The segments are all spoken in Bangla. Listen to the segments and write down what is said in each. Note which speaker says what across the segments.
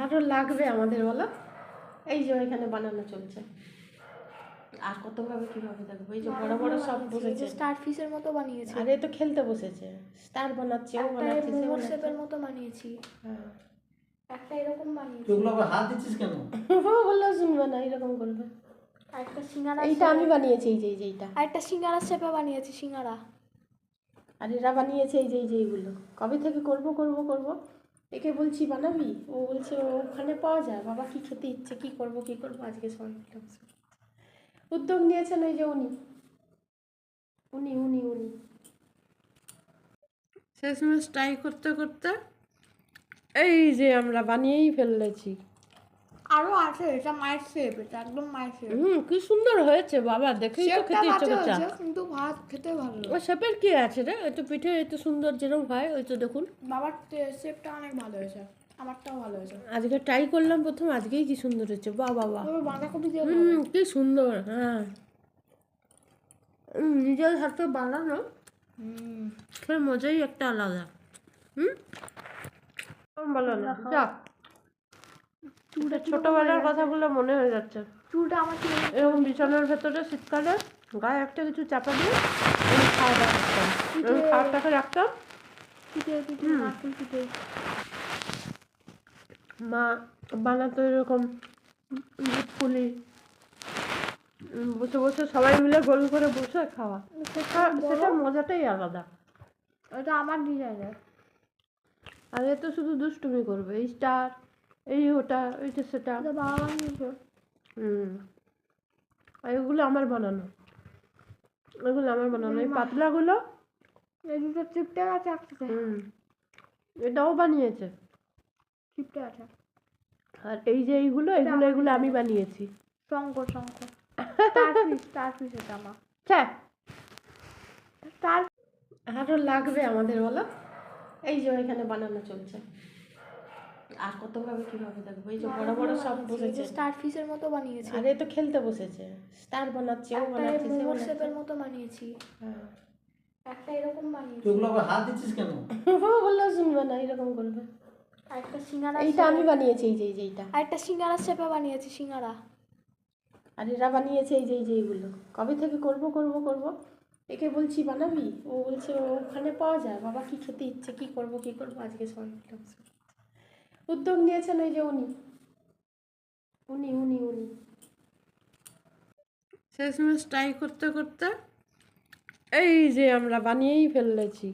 Speaker 1: আরও লাগবে আমাদের বলো? এই যে এখানে বানানো চলছে। আর কতভাবে কীভাবে দেখব? এই যে বড় বড় সব বসেছে।
Speaker 2: স্টার ফিশের মতো বানিয়েছি।
Speaker 1: আরে তো খেলতে বসেছে। স্টার বানাচ্ছে ও বানাচ্ছে
Speaker 2: মোমোর শেপের মতো বানিয়েছি।
Speaker 1: হ্যাঁ।
Speaker 2: একটা এরকম বানিয়েছি।
Speaker 3: তুই ওগুলো আবার হাত দিচ্ছিস কেন?
Speaker 1: ও বললেও শুনবে না এরকম করবে।
Speaker 2: আর একটা সিঙ্গারা
Speaker 1: এইটা আমি বানিয়েছি এই যে এই যে এইটা।
Speaker 2: আর একটা সিঙ্গারা শেপে বানিয়েছি সিঙ্গারা।
Speaker 1: আর এরা বানিয়েছে এই যে এই যে এইগুলো। কবে থেকে করব করব করব? একে বলছি বানাবি? ও বলছে, ওখানে পাওয়া যায়। বাবা কি খেতে ইচ্ছে, কি করব কি করব? আজকে মিলে উদ্যোগ নিয়েছেন ওই যে উনি। উনি উনি উনি। শেষমেশ ট্রাই করতে করতে এই যে আমরা বানিয়েই ফেলেছি।
Speaker 2: আরও আছে এটা মায়ের শেপ এটা একদম মায়ের শেপ
Speaker 1: হুম কি সুন্দর হয়েছে বাবা দেখেই তো খেতে ইচ্ছে করছে।
Speaker 2: কিন্তু ভাত খেতে ভালো
Speaker 1: ও শেপের কি আছে রে? ওই তো পিঠে এত সুন্দর যেরকম হয় ওই তো দেখুন।
Speaker 2: বাবার শেপটা অনেক ভালো হয়েছে আমারটাও ভালো হয়েছে।
Speaker 1: আজকে ট্রাই করলাম প্রথম আজকেই কি সুন্দর হচ্ছে বাহ বাহ বাহ।
Speaker 2: বাঁধাকপি দিয়ে
Speaker 1: হুম কি সুন্দর হ্যাঁ। উম, নিজের হাতে বানানো
Speaker 2: হুম।
Speaker 1: সে মজাই একটা আলাদা। হুম? বলো না যাক
Speaker 2: চুলটা
Speaker 1: ছোটবেলার কথাগুলো মনে হয়ে যাচ্ছে।
Speaker 2: চুলটা আমার
Speaker 1: এরকম বিছানার ভেতরে শীতকালে গায়ে একটা কিছু চাপা দিয়ে আমি খাওয়া দাওয়া করতাম। খাওয়াটাকে রাখতাম। মা বানাতো এরকম পুলি। বসে বসে সবাই মিলে গোল করে বসে খাওয়া। সেটা সেটা মজাটাই আলাদা।
Speaker 2: ওটা আমার ডিজাইনের।
Speaker 1: আর এ তো শুধু দুষ্টুমি করবে স্টার। এই ওটা এইটা সেটা। হুম। আর এগুলো আমার বানানো। এগুলো আমার বানানো। এই পাতলাগুলো।
Speaker 2: এই দুটো চিপটে আছে একসাথে।
Speaker 1: হুম। এটাও বানিয়েছে।
Speaker 2: চিপটে আছে।
Speaker 1: আর এই যে এইগুলো এগুলো এগুলো আমি বানিয়েছি।
Speaker 2: Shankar Shankar star fish star fish এটা আমার।
Speaker 1: ছ্যা
Speaker 2: স্টার
Speaker 1: আরও লাগবে আমাদের বলো। এই যে এখানে বানানো চলছে। আর কতভাবে কীভাবে দেখব? এই যে বড় বড় সব বসেছে।
Speaker 2: স্টার ফিশের মতো বানিয়েছি।
Speaker 1: আর এ তো খেলতে বসেছে। স্টার বানাচ্ছে ও বানাচ্ছে সে বানাচ্ছে।
Speaker 2: শেপের মতো বানিয়েছি।
Speaker 1: হ্যাঁ।
Speaker 2: একটা এরকম বানিয়েছি।
Speaker 3: তুই ওগুলো হাত দিচ্ছিস কেন?
Speaker 1: ও বললেও শুনবে না এরকম করবে।
Speaker 2: আর একটা সিঙ্গারা
Speaker 1: এইটা আমি বানিয়েছি এই যে এই যে এইটা।
Speaker 2: একটা সিঙ্গারা শেপে বানিয়েছি সিঙ্গারা।
Speaker 1: আর এরা বানিয়েছে এই যে এই যে এইগুলো। কবে থেকে করব করব করব? একে বলছি বানাবি? ও বলছে ওখানে পাওয়া যায়। বাবা কি খেতে ইচ্ছে কি করব কি করব? আজকে করতে। উদ্যোগ নিয়েছেন ওই যে উনি। উনি উনি উনি। শেষমেশ ট্রাই করতে করতে এই যে আমরা বানিয়েই ফেলেছি।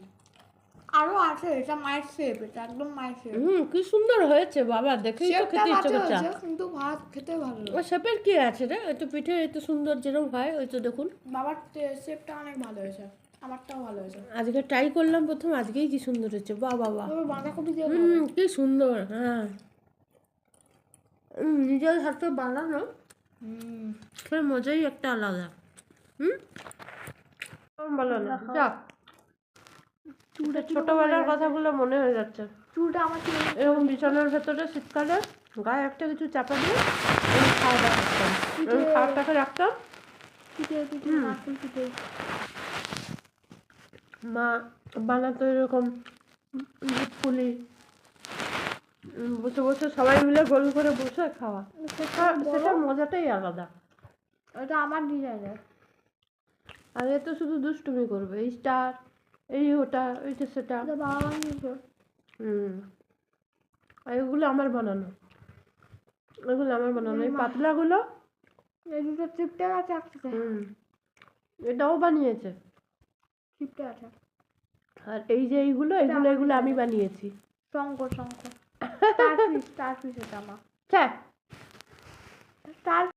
Speaker 2: আরও আছে এটা মায়ের শেপ এটা একদম মায়ের শেপ
Speaker 1: হুম কি সুন্দর হয়েছে বাবা দেখেই তো খেতে ইচ্ছে করছে।
Speaker 2: কিন্তু ভাত খেতে ভালো
Speaker 1: ও শেপের কি আছে রে? ওই তো পিঠে এত সুন্দর যেরকম হয় ওই তো দেখুন।
Speaker 2: বাবার শেপটা অনেক ভালো হয়েছে। আমারটাও ভালো হয়েছে।
Speaker 1: আজকে ট্রাই করলাম প্রথম আজকেই কি সুন্দর হচ্ছে বাহ বাহ বাহ।
Speaker 2: বাঁধাকপি দিয়ে
Speaker 1: হুম কি সুন্দর হ্যাঁ। উম, নিজের হাতে বানানো।
Speaker 2: হুম।
Speaker 1: সে মজাই একটা আলাদা। হুম? না যাক ছোটবেলার কথাগুলো মনে হয়ে যাচ্ছে।
Speaker 2: চুলটা আমার
Speaker 1: এরকম বিছানার ভেতরে শীতকালে গায়ে একটা কিছু চাপা দিয়ে খাওয়া দাওয়া করতাম। খাওয়াটাকে রাখতাম
Speaker 2: পিঠে পিঠে নারকেল পিঠে
Speaker 1: মা বানাতো এরকম পুলি। বসে বসে সবাই মিলে গোল করে বসে খাওয়া। সেটা সেটা মজাটাই আলাদা।
Speaker 2: ওটা আমার ডিজাইনের।
Speaker 1: আর এ তো শুধু দুষ্টুমি করবে। এই স্টার এই ওটা এইটা সেটা।
Speaker 2: বাবা বানিয়েছে।
Speaker 1: হুম। আর এগুলো আমার বানানো। এগুলো আমার বানানো। এই পাতলাগুলো
Speaker 2: এই দুটো চিপটে আছে একসাথে।
Speaker 1: হুম। এটাও বানিয়েছে।
Speaker 2: চিপটে আছে
Speaker 1: আর এই যে এইগুলো এগুলো এগুলো আমি বানিয়েছি।
Speaker 2: Shankar Shankar. Star fish star fish এটা আমার।
Speaker 1: ছ্যা
Speaker 2: স্টার